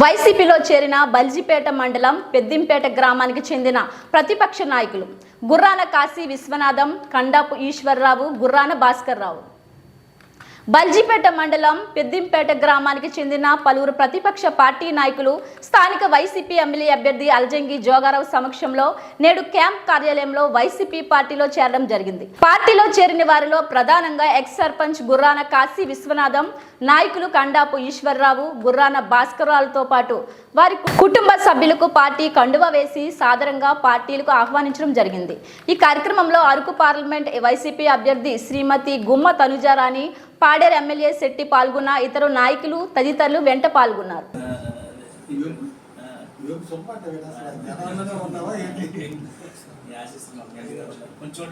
వైసీపీలో చేరిన బల్జిపేట మండలం పెద్దింపేట గ్రామానికి చెందిన ప్రతిపక్ష నాయకులు గుర్రాన కాశీ విశ్వనాథం కండాపు ఈశ్వర్రావు గుర్రాన భాస్కర్ రావు బల్జీపేట మండలం పెద్దింపేట గ్రామానికి చెందిన పలువురు ప్రతిపక్ష పార్టీ నాయకులు స్థానిక వైసీపీ ఎమ్మెల్యే అభ్యర్థి అల్జంగి జోగారావు సమక్షంలో నేడు క్యాంప్ కార్యాలయంలో వైసీపీ పార్టీలో చేరడం జరిగింది. పార్టీలో చేరిన వారిలో ప్రధానంగా ఎక్స్ సర్పంచ్ గుర్రాన కాశీ విశ్వనాథం నాయకులు కండాపు ఈశ్వర్రావు గుర్రాన భాస్కర్రావులతో పాటు వారి కుటుంబ సభ్యులకు పార్టీ కండువ వేసి సాదరంగా పార్టీలకు ఆహ్వానించడం జరిగింది. ఈ కార్యక్రమంలో అరకు పార్లమెంట్ వైసీపీ అభ్యర్థి శ్రీమతి గుమ్మ తనుజారాణి పాడేరు ఎమ్మెల్యే శెట్టి పాల్గొన్న ఇతరు నాయకులు తదితరులు వెంట పాల్గొన్నారు. కొంచెం